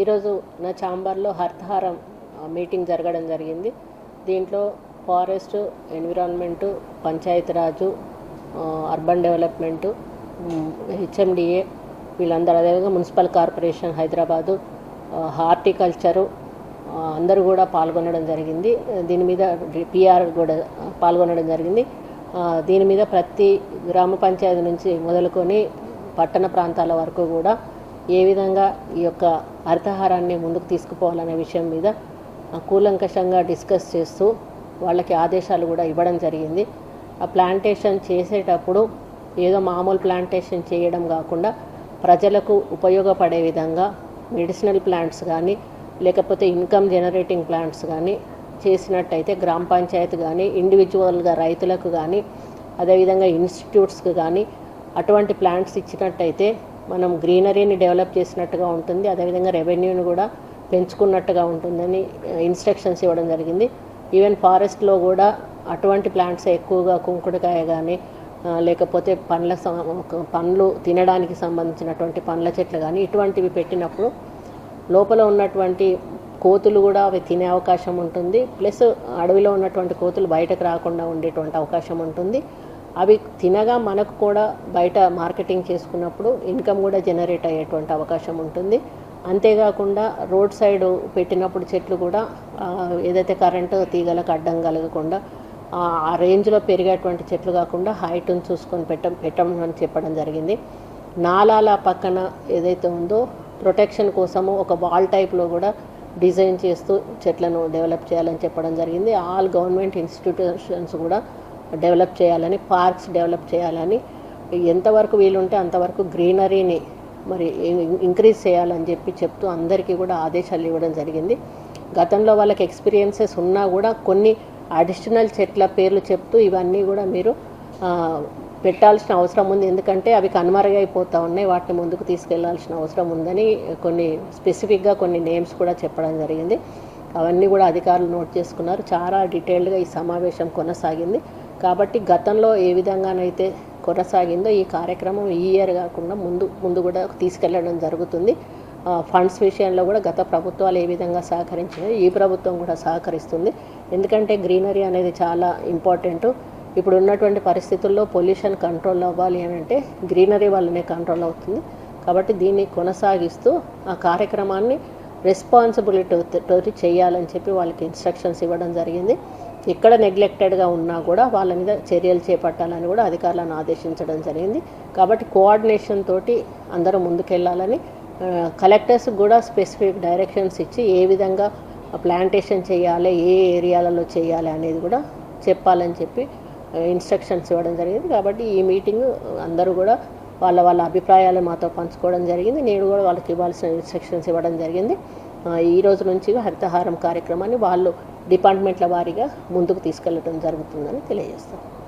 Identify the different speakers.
Speaker 1: ఈరోజు నా ఛాంబర్లో హరితహారం మీటింగ్ జరగడం జరిగింది. దీంట్లో forest environment Panchayati Raj urban development HMDA వీళ్ళందరూ అదేవిధంగా మున్సిపల్ కార్పొరేషన్ హైదరాబాదు హార్టికల్చరు అందరూ కూడా పాల్గొనడం జరిగింది. దీని మీద పిఆర్ కూడా పాల్గొనడం జరిగింది. దీని మీద ప్రతి గ్రామ పంచాయతీ నుంచి మొదలుకొని పట్టణ ప్రాంతాల వరకు కూడా ఏ విధంగా ఈ యొక్క హరితహారాన్ని ముందుకు తీసుకుపోవాలనే విషయం మీద ఆ, కూలంకషంగా డిస్కస్ చేస్తూ వాళ్ళకి ఆదేశాలు కూడా ఇవ్వడం జరిగింది. ఆ ప్లాంటేషన్ చేసేటప్పుడు ఏదో మామూలు ప్లాంటేషన్ చేయడం కాకుండా ప్రజలకు ఉపయోగపడే విధంగా మెడిసినల్ ప్లాంట్స్ కానీ లేకపోతే ఇన్కమ్ జనరేటింగ్ ప్లాంట్స్ కానీ చేసినట్టయితే గ్రామ పంచాయతీ కానీ ఇండివిజువల్గా రైతులకు కానీ అదేవిధంగా ఇన్స్టిట్యూట్స్కి కానీ అటువంటి ప్లాంట్స్ ఇచ్చినట్టయితే మనం గ్రీనరీని డెవలప్ చేసినట్టుగా ఉంటుంది అదేవిధంగా రెవెన్యూని కూడా పెంచుకున్నట్టుగా ఉంటుందని ఇన్స్ట్రక్షన్స్ ఇవ్వడం జరిగింది. ఈవెన్ ఫారెస్ట్లో కూడా అటువంటి ప్లాంట్స్ ఎక్కువగా కుంకుడుకాయ కానీ లేకపోతే పండ్ల పండ్లు తినడానికి సంబంధించినటువంటి పండ్ల చెట్లు కానీ ఇటువంటివి పెట్టినప్పుడు లోపల ఉన్నటువంటి కోతులు కూడా అవి తినే అవకాశం ఉంటుంది. ప్లస్ అడవిలో ఉన్నటువంటి కోతులు బయటకు రాకుండా ఉండేటువంటి అవకాశం ఉంటుంది. అవి తినగా మనకు కూడా బయట మార్కెటింగ్ చేసుకున్నప్పుడు ఇన్కమ్ కూడా జనరేట్ అయ్యేటువంటి అవకాశం ఉంటుంది. అంతేకాకుండా రోడ్ సైడ్ పెట్టినప్పుడు చెట్లు కూడా ఏదైతే కరెంటు తీగలకు అడ్డం కలగకుండా ఆ రేంజ్లో పెరిగేటువంటి చెట్లు కాకుండా హైట్ని చూసుకొని పెట్ట పెట్టమని చెప్పడం జరిగింది. నాలాల పక్కన ఏదైతే ఉందో ప్రొటెక్షన్ కోసము ఒక వాల్ టైప్లో కూడా డిజైన్ చేస్తూ చెట్లను డెవలప్ చేయాలని చెప్పడం జరిగింది. ఆల్ గవర్నమెంట్ ఇన్స్టిట్యూషన్స్ కూడా డెవలప్ చేయాలని పార్క్స్ డెవలప్ చేయాలని ఎంతవరకు వీలుంటే అంతవరకు గ్రీనరీని మరి ఇంక్రీజ్ చేయాలని చెప్పి చెప్తూ అందరికీ కూడా ఆదేశాలు ఇవ్వడం జరిగింది. గతంలో వాళ్ళకి ఎక్స్పీరియన్సెస్ ఉన్నా కూడా కొన్ని అడిషనల్ చెట్ల పేర్లు చెప్తూ ఇవన్నీ కూడా మీరు పెట్టాల్సిన అవసరం ఉంది. ఎందుకంటే అవి కనుమరుగైపోతూ ఉన్నాయి. వాటిని ముందుకు తీసుకెళ్ళాల్సిన అవసరం ఉందని కొన్ని స్పెసిఫిక్గా కొన్ని నేమ్స్ కూడా చెప్పడం జరిగింది. అవన్నీ కూడా అధికారులు నోట్ చేసుకున్నారు. చాలా డీటెయిల్డ్గా ఈ సమావేశం కొనసాగింది. కాబట్టి గతంలో ఏ విధంగానైతే కొనసాగిందో ఈ కార్యక్రమం ఈ ఇయర్ కాకుండా ముందు ముందు కూడా తీసుకెళ్ళడం జరుగుతుంది. ఫండ్స్ విషయంలో కూడా గత ప్రభుత్వాలు ఏ విధంగా సహకరించినాయో ఈ ప్రభుత్వం కూడా సహకరిస్తుంది. ఎందుకంటే గ్రీనరీ అనేది చాలా ఇంపార్టెంట్ ఇప్పుడు ఉన్నటువంటి పరిస్థితుల్లో పొల్యూషన్ కంట్రోల్ అవ్వాలి అని అంటే గ్రీనరీ వల్లనే కంట్రోల్ అవుతుంది. కాబట్టి దీన్ని కొనసాగిస్తూ ఆ కార్యక్రమాన్ని రెస్పాన్సిబిలిటీతో చేయాలని చెప్పి వాళ్ళకి ఇన్స్ట్రక్షన్స్ ఇవ్వడం జరిగింది. ఎక్కడ నెగ్లెక్టెడ్గా ఉన్నా కూడా వాళ్ళ మీద చర్యలు చేపట్టాలని కూడా అధికారులను ఆదేశించడం జరిగింది. కాబట్టి కోఆర్డినేషన్ తోటి అందరూ ముందుకెళ్ళాలని కలెక్టర్స్ కూడా స్పెసిఫిక్ డైరెక్షన్స్ ఇచ్చి ఏ విధంగా ప్లాంటేషన్ చేయాలి ఏ ఏరియాలలో చేయాలి అనేది కూడా చెప్పాలని చెప్పి ఇన్స్ట్రక్షన్స్ ఇవ్వడం జరిగింది. కాబట్టి ఈ మీటింగ్ అందరూ కూడా వాళ్ళ వాళ్ళ అభిప్రాయాలు మాతో పంచుకోవడం జరిగింది. నేను కూడా వాళ్ళకి ఇవ్వాల్సిన ఇన్స్ట్రక్షన్స్ ఇవ్వడం జరిగింది. ఈ రోజు నుంచి హరితహారం కార్యక్రమాన్ని వాళ్ళు డిపార్ట్మెంట్ల వారీగా ముందుకు తీసుకెళ్ళడం జరుగుతుందని తెలియజేస్తాను.